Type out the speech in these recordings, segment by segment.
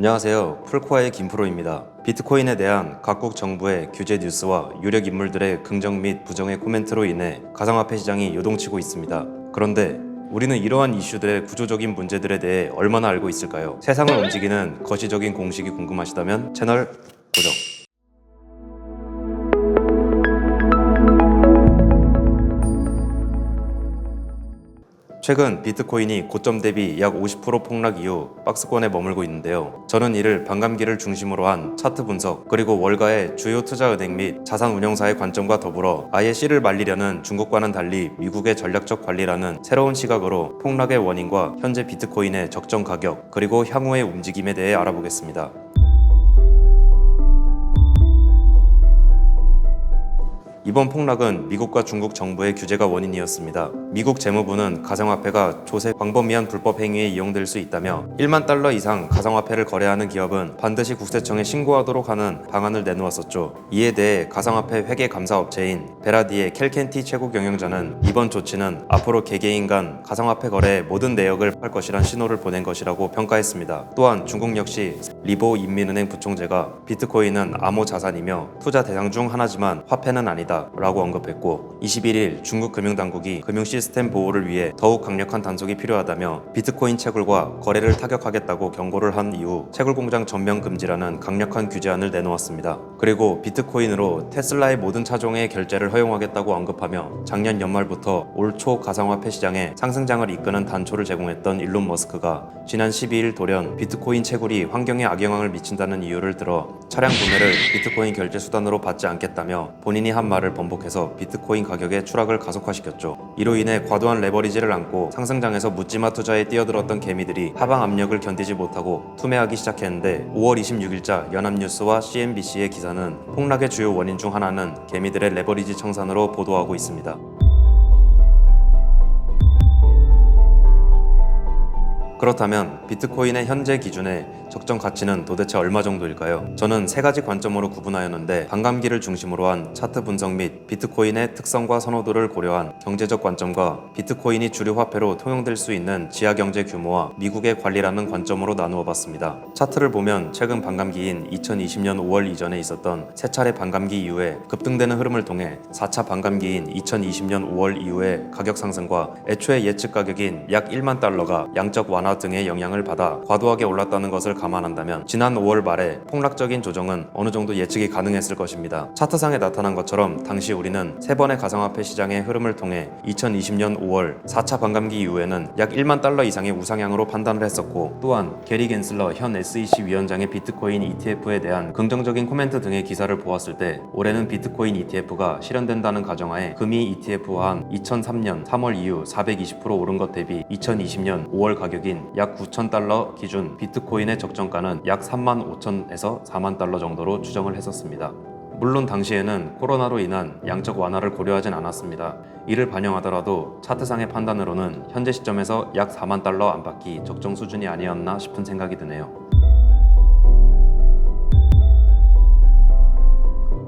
안녕하세요. 풀코아의 김프로입니다. 비트코인에 대한 각국 정부의 규제 뉴스와 유력 인물들의 긍정 및 부정의 코멘트로 인해 가상화폐 시장이 요동치고 있습니다. 그런데 우리는 이러한 이슈들의 구조적인 문제들에 대해 얼마나 알고 있을까요? 세상을 움직이는 거시적인 공식이 궁금하시다면 채널 최근 비트코인이 고점 대비 약 50% 폭락 이후 박스권에 머물고 있는데요. 저는 이를 반감기를 중심으로 한 차트 분석 그리고 월가의 주요 투자 은행 및 자산 운용사의 관점과 더불어 아예 씨를 말리려는 중국과는 달리 미국의 전략적 관리라는 새로운 시각으로 폭락의 원인과 현재 비트코인의 적정 가격 그리고 향후의 움직임에 대해 알아보겠습니다. 이번 폭락은 미국과 중국 정부의 규제가 원인이었습니다. 미국 재무부는 가상화폐가 조세 광범위한 불법 행위에 이용될 수 있다며 1만 달러 이상 가상화폐를 거래하는 기업은 반드시 국세청에 신고하도록 하는 방안을 내놓았었죠. 이에 대해 가상화폐 회계 감사 업체인 베라디의 켈켄티 최고 경영자는 이번 조치는 앞으로 개개인 간 가상화폐 거래의 모든 내역을 할 것이란 신호를 보낸 것이라고 평가했습니다. 또한 중국 역시 리보 인민은행 부총재가 비트코인은 암호 자산이며 투자 대상 중 하나지만 화폐는 아니다. 라고 언급했고 21일 중국 금융당국이 금융 시스템 보호를 위해 더욱 강력한 단속이 필요하다며 비트코인 채굴과 거래를 타격하겠다고 경고를 한 이후 채굴 공장 전면 금지라는 강력한 규제안을 내놓았습니다. 그리고 비트코인으로 테슬라의 모든 차종의 결제를 허용하겠다고 언급하며 작년 연말부터 올 초 가상화폐 시장에 상승장을 이끄는 단초를 제공했던 일론 머스크가 지난 12일 돌연 비트코인 채굴이 환경에 악영향을 미친다는 이유를 들어 차량 구매를 비트코인 결제 수단으로 받지 않겠다며 본인이 한 말을 번복해서 비트코인 가격의 추락을 가속화시켰죠. 이로 인해 과도한 레버리지를 안고 상승장에서 묻지마 투자에 뛰어들었던 개미들이 하방 압력을 견디지 못하고 투매하기 시작했는데 5월 26일자 연합뉴스와 CNBC의 기사는 폭락의 주요 원인 중 하나는 개미들의 레버리지 청산으로 보도하고 있습니다. 그렇다면 비트코인의 현재 기준의 적정 가치는 도대체 얼마 정도일까요? 저는 세 가지 관점으로 구분하였는데 반감기를 중심으로 한 차트 분석 및 비트코인의 특성과 선호도를 고려한 경제적 관점과 비트코인이 주류 화폐로 통용될 수 있는 지하 경제 규모와 미국의 관리라는 관점으로 나누어 봤습니다. 차트를 보면 최근 반감기인 2020년 5월 이전에 있었던 세 차례 반감기 이후에 급등되는 흐름을 통해 4차 반감기인 2020년 5월 이후의 가격 상승과 애초의 예측 가격인 약 1만 달러가 양적 완화 등의 영향을 받아 과도하게 올랐다는 것을 감안한다면 지난 5월 말에 폭락적인 조정은 어느 정도 예측이 가능했을 것입니다. 차트상에 나타난 것처럼 당시 우리는 세 번의 가상화폐 시장의 흐름을 통해 2020년 5월 4차 반감기 이후에는 약 1만 달러 이상의 우상향으로 판단을 했었고 또한 게리 겐슬러 현 SEC 위원장의 비트코인 ETF에 대한 긍정적인 코멘트 등의 기사를 보았을 때 올해는 비트코인 ETF가 실현된다는 가정하에 금이 ETF와 2003년 3월 이후 420% 오른 것 대비 2020년 5월 가격인 약 9천 달러 기준 비트코인의 적 정가는 약 3만 5천에서 4만 달러 정도로 추정을 했었습니다. 물론 당시에는 코로나로 인한 양적 완화를 고려하진 않았습니다. 이를 반영하더라도 차트상의 판단으로는 현재 시점에서 약 4만 달러 안팎이 적정 수준이 아니었나 싶은 생각이 드네요.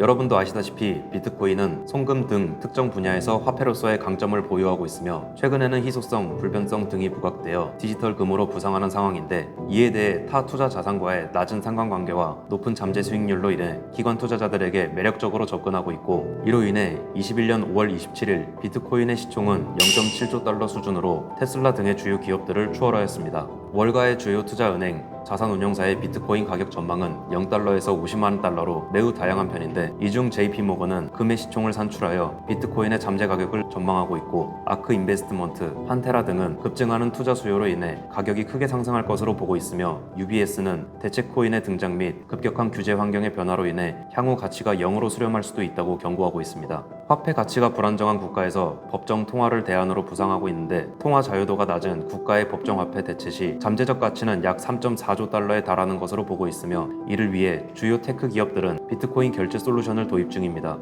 여러분도 아시다시피 비트코인은 송금 등 특정 분야에서 화폐로서의 강점을 보유하고 있으며 최근에는 희소성, 불변성 등이 부각되어 디지털 금으로 부상하는 상황인데 이에 대해 타 투자 자산과의 낮은 상관관계와 높은 잠재 수익률로 인해 기관 투자자들에게 매력적으로 접근하고 있고 이로 인해 21년 5월 27일 비트코인의 시총은 0.7조 달러 수준으로 테슬라 등의 주요 기업들을 추월하였습니다. 월가의 주요 투자 은행 자산운용사의 비트코인 가격 전망은 0달러에서 50만 달러로 매우 다양한 편인데 이중 JP모건은 금의 시총을 산출하여 비트코인의 잠재 가격을 전망하고 있고 아크 인베스트먼트, 판테라 등은 급증하는 투자 수요로 인해 가격이 크게 상승할 것으로 보고 있으며 UBS는 대체 코인의 등장 및 급격한 규제 환경의 변화로 인해 향후 가치가 0으로 수렴할 수도 있다고 경고하고 있습니다. 화폐 가치가 불안정한 국가에서 법정 통화를 대안으로 부상하고 있는데 통화 자유도가 낮은 국가의 법정 화폐 대체 시 잠재적 가치는 약 3.4조 달러에 달하는 것으로 보고 있으며 이를 위해 주요 테크 기업들은 비트코인 결제 솔루션을 도입 중입니다.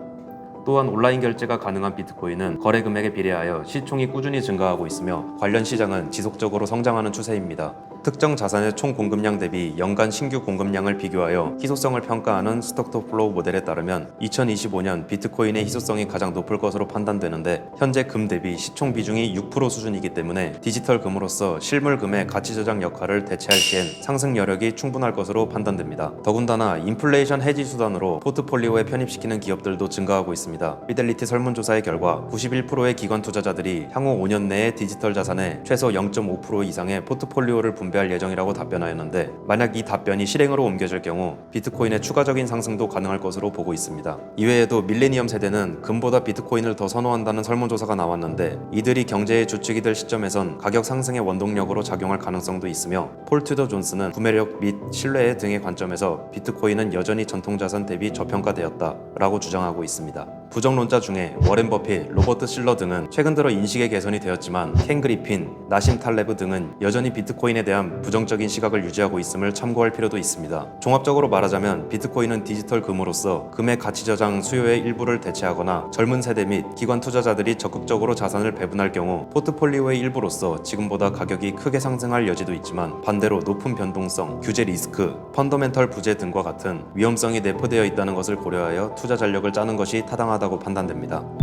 또한 온라인 결제가 가능한 비트코인은 거래 금액에 비례하여 시총이 꾸준히 증가하고 있으며 관련 시장은 지속적으로 성장하는 추세입니다. 특정 자산의 총 공급량 대비 연간 신규 공급량을 비교하여 희소성을 평가하는 스톡토 플로우 모델에 따르면 2025년 비트코인의 희소성이 가장 높을 것으로 판단되는데 현재 금 대비 시총 비중이 6% 수준이기 때문에 디지털 금으로서 실물 금의 가치 저장 역할을 대체할 시엔 상승 여력이 충분할 것으로 판단됩니다. 더군다나 인플레이션 해지 수단으로 포트폴리오에 편입시키는 기업들도 증가하고 있습니다. 피델리티 설문조사의 결과 91%의 기관 투자자들이 향후 5년 내에 디지털 자산의 최소 0.5% 이상의 포트폴리오를 분배 할 예정이라고 답변하였는데 만약 이 답변이 실행으로 옮겨질 경우 비트코인의 추가적인 상승도 가능할 것으로 보고 있습니다. 이외에도 밀레니엄 세대는 금보다 비트코인을 더 선호한다는 설문조사가 나왔는데 이들이 경제의 주축이 될 시점에선 가격 상승의 원동력으로 작용할 가능성도 있으며 폴 튜더 존스는 구매력 및 신뢰 등의 관점에서 비트코인은 여전히 전통자산 대비 저평가되었다라고 주장하고 있습니다. 부정론자 중에 워렌 버핏, 로버트 실러 등은 최근 들어 인식의 개선이 되었지만 켄 그리핀, 나심 탈레브 등은 여전히 비트코인에 대한 부정적인 시각을 유지하고 있음을 참고할 필요도 있습니다. 종합적으로 말하자면 비트코인은 디지털 금으로서 금의 가치 저장 수요의 일부를 대체하거나 젊은 세대 및 기관 투자자들이 적극적으로 자산을 배분할 경우 포트폴리오의 일부로서 지금보다 가격이 크게 상승할 여지도 있지만 반대로 높은 변동성, 규제 리스크, 펀더멘털 부재 등과 같은 위험성이 내포되어 있다는 것을 고려하여 투자 전력을 짜는 것이 타당하다 고 판단됩니다.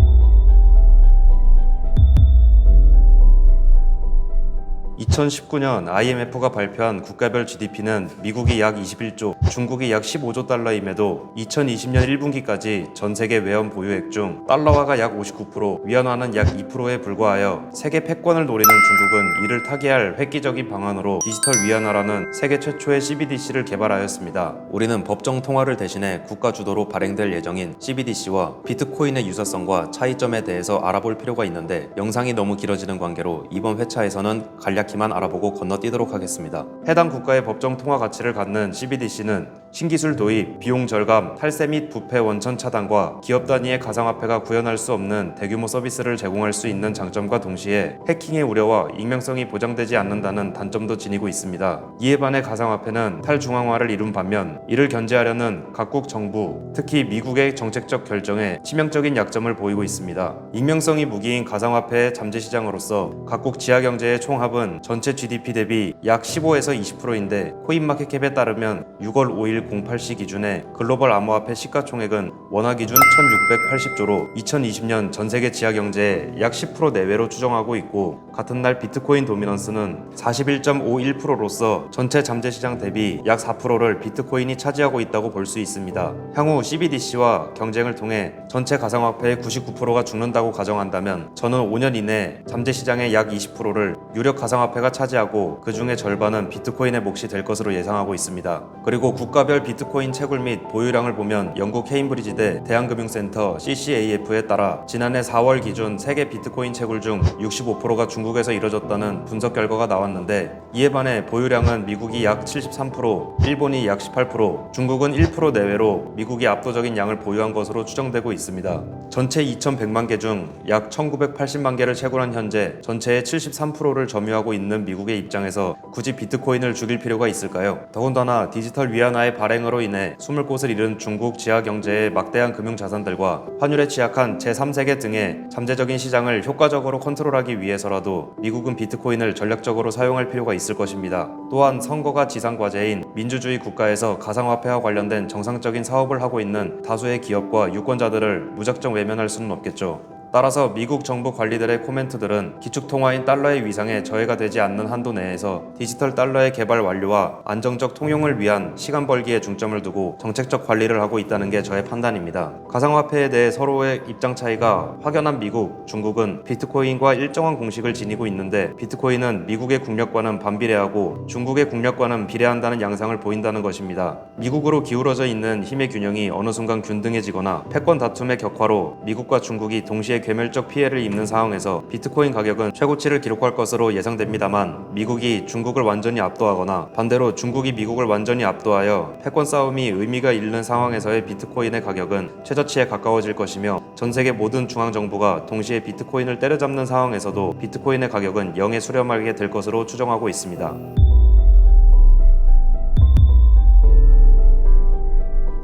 2019년 IMF가 발표한 국가별 GDP는 미국이 약 21조, 중국이 약 15조 달러임에도 2020년 1분기까지 전 세계 외환 보유액 중 달러화가 약 59%, 위안화는 약 2%에 불과하여 세계 패권을 노리는 중국은 이를 타개할 획기적인 방안으로 디지털 위안화라는 세계 최초의 CBDC를 개발하였습니다. 우리는 법정 통화를 대신해 국가 주도로 발행될 예정인 CBDC와 비트코인의 유사성과 차이점에 대해서 알아볼 필요가 있는데 영상이 너무 길어지는 관계로 이번 회차에서는 간략 히만 알아보고 건너뛰도록 하겠습니다. 해당 국가의 법정 통화 가치를 갖는 CBDC는 신기술 도입, 비용 절감, 탈세 및 부패 원천 차단과 기업 단위의 가상화폐가 구현할 수 없는 대규모 서비스를 제공할 수 있는 장점과 동시에 해킹의 우려와 익명성이 보장되지 않는다는 단점도 지니고 있습니다. 이에 반해 가상화폐는 탈중앙화를 이룬 반면 이를 견제하려는 각국 정부, 특히 미국의 정책적 결정에 치명적인 약점을 보이고 있습니다. 익명성이 무기인 가상화폐의 잠재 시장으로서 각국 지하 경제의 총합은 전체 GDP 대비 약 15에서 20%인데 코인마켓캡에 따르면 6월 5일 08시 기준에 글로벌 암호화폐 시가총액은 원화 기준 1680조로 2020년 전 세계 지하 경제의 약 10% 내외로 추정하고 있고 같은 날 비트코인 도미넌스는 41.51%로서 전체 잠재 시장 대비 약 4%를 비트코인이 차지하고 있다고 볼 수 있습니다. 향후 CBDC와 경쟁을 통해 전체 가상화폐의 99%가 죽는다고 가정한다면 저는 5년 이내 잠재 시장의 약 20%를 유력 가상 화폐가 차지하고 그 중에 절반은 비트코인의 몫이 될 것으로 예상하고 있습니다. 그리고 국가별 비트코인 채굴 및 보유량을 보면 영국 케임브리지대 대한금융센터 CCAF에 따라 지난해 4월 기준 세계 비트코인 채굴 중 65%가 중국에서 이뤄졌다는 분석 결과가 나왔는데 이에 반해 보유량은 미국이 약 73%, 일본이 약 18%, 중국은 1% 내외로 미국이 압도적인 양을 보유한 것으로 추정되고 있습니다. 전체 2,100만 개 중 약 1,980만 개를 채굴한 현재 전체의 73%를 점유하고 있는 미국의 입장에서 굳이 비트코인을 죽일 필요가 있을까요? 더군다나 디지털 위안화의 발행으로 인해 숨을 곳을 잃은 중국 지하 경제의 막대한 금융 자산들과 환율에 취약한 제3세계 등의 잠재적인 시장을 효과적으로 컨트롤하기 위해서라도 미국은 비트코인을 전략적으로 사용할 필요가 있을 것입니다. 또한 선거가 지상 과제인 민주주의 국가에서 가상화폐와 관련된 정상적인 사업을 하고 있는 다수의 기업과 유권자들을 무작정 외면할 수는 없겠죠. 따라서 미국 정부 관리들의 코멘트들은 기축통화인 달러의 위상에 저해가 되지 않는 한도 내에서 디지털 달러의 개발 완료와 안정적 통용을 위한 시간 벌기에 중점을 두고 정책적 관리를 하고 있다는 게 저의 판단입니다. 가상화폐에 대해 서로의 입장 차이가 확연한 미국, 중국은 비트코인과 일정한 공식을 지니고 있는데 비트코인은 미국의 국력과는 반비례하고 중국의 국력과는 비례한다는 양상을 보인다는 것입니다. 미국으로 기울어져 있는 힘의 균형이 어느 순간 균등해지거나 패권 다툼의 격화로 미국과 중국이 동시에 괴멸적 피해를 입는 상황에서 비트코인 가격은 최고치를 기록할 것으로 예상됩니다만 미국이 중국을 완전히 압도하거나 반대로 중국이 미국을 완전히 압도하여 패권 싸움이 의미가 잃는 상황에서의 비트코인의 가격은 최저치에 가까워질 것이며 전 세계 모든 중앙 정부가 동시에 비트코인을 때려잡는 상황에서도 비트코인의 가격은 0에 수렴하게 될 것으로 추정하고 있습니다.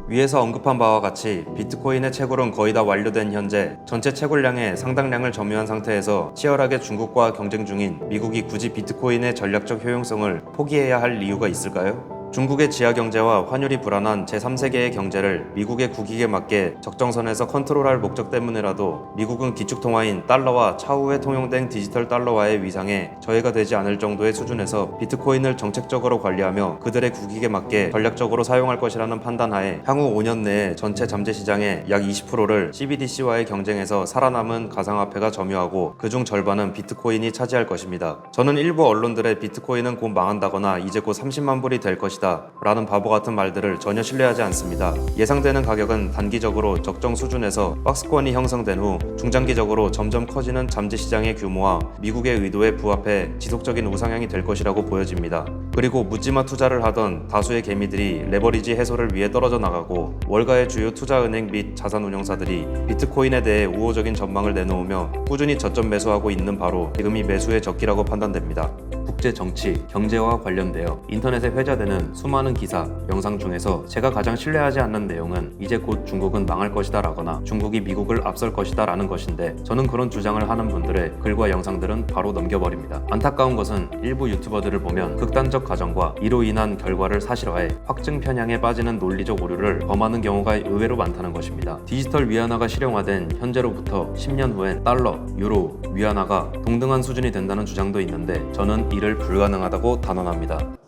위에서 언급한 바와 같이 비트코인의 채굴은 거의 다 완료된 현재 전체 채굴량의 상당량을 점유한 상태에서 치열하게 중국과 경쟁 중인 미국이 굳이 비트코인의 전략적 효용성을 포기해야 할 이유가 있을까요? 중국의 지하 경제와 환율이 불안한 제3세계의 경제를 미국의 국익에 맞게 적정선에서 컨트롤할 목적 때문이라도 미국은 기축통화인 달러와 차후에 통용된 디지털 달러와의 위상에 저해가 되지 않을 정도의 수준에서 비트코인을 정책적으로 관리하며 그들의 국익에 맞게 전략적으로 사용할 것이라는 판단하에 향후 5년 내에 전체 잠재 시장의 약 20%를 CBDC와의 경쟁에서 살아남은 가상화폐가 점유하고 그중 절반은 비트코인이 차지할 것입니다. 저는 일부 언론들의 비트코인은 곧 망한다거나 이제 곧 30만 불이 될 것이다 라는 바보 같은 말들을 전혀 신뢰하지 않습니다. 예상되는 가격은 단기적으로 적정 수준에서 박스권이 형성된 후 중장기적으로 점점 커지는 잠재 시장의 규모와 미국의 의도에 부합해 지속적인 우상향이 될 것이라고 보여집니다. 그리고 묻지마 투자를 하던 다수의 개미들이 레버리지 해소를 위해 떨어져 나가고 월가의 주요 투자은행 및 자산운용사들이 비트코인에 대해 우호적인 전망을 내놓으며 꾸준히 저점 매수하고 있는 바로 지금이 매수의 적기라고 판단됩니다. 국제 정치, 경제와 관련되어 인터넷에 회자되는 수많은 기사, 영상 중에서 제가 가장 신뢰하지 않는 내용은 이제 곧 중국은 망할 것이다 라거나 중국이 미국을 앞설 것이다 라는 것인데 저는 그런 주장을 하는 분들의 글과 영상들은 바로 넘겨버립니다. 안타까운 것은 일부 유튜버들을 보면 극단적 가정과 이로 인한 결과를 사실화해 확증 편향에 빠지는 논리적 오류를 범하는 경우가 의외로 많다는 것입니다. 디지털 위안화가 실용화된 현재로부터 10년 후엔 달러, 유로, 위안화가 동등한 수준이 된다는 주장도 있는데 저는 이를 불가능하다고 단언합니다.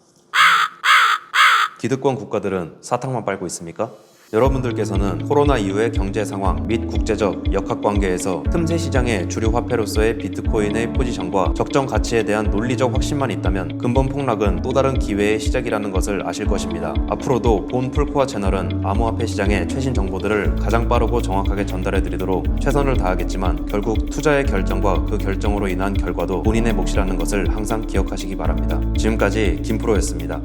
기득권 국가들은 사탕만 빨고 있습니까? 여러분들께서는 코로나 이후의 경제 상황 및 국제적 역학 관계에서 틈새 시장의 주류 화폐로서의 비트코인의 포지션과 적정 가치에 대한 논리적 확신만 있다면 근본 폭락은 또 다른 기회의 시작이라는 것을 아실 것입니다. 앞으로도 본 풀코어 채널은 암호화폐 시장의 최신 정보들을 가장 빠르고 정확하게 전달해 드리도록 최선을 다하겠지만 결국 투자의 결정과 그 결정으로 인한 결과도 본인의 몫이라는 것을 항상 기억하시기 바랍니다. 지금까지 김프로였습니다.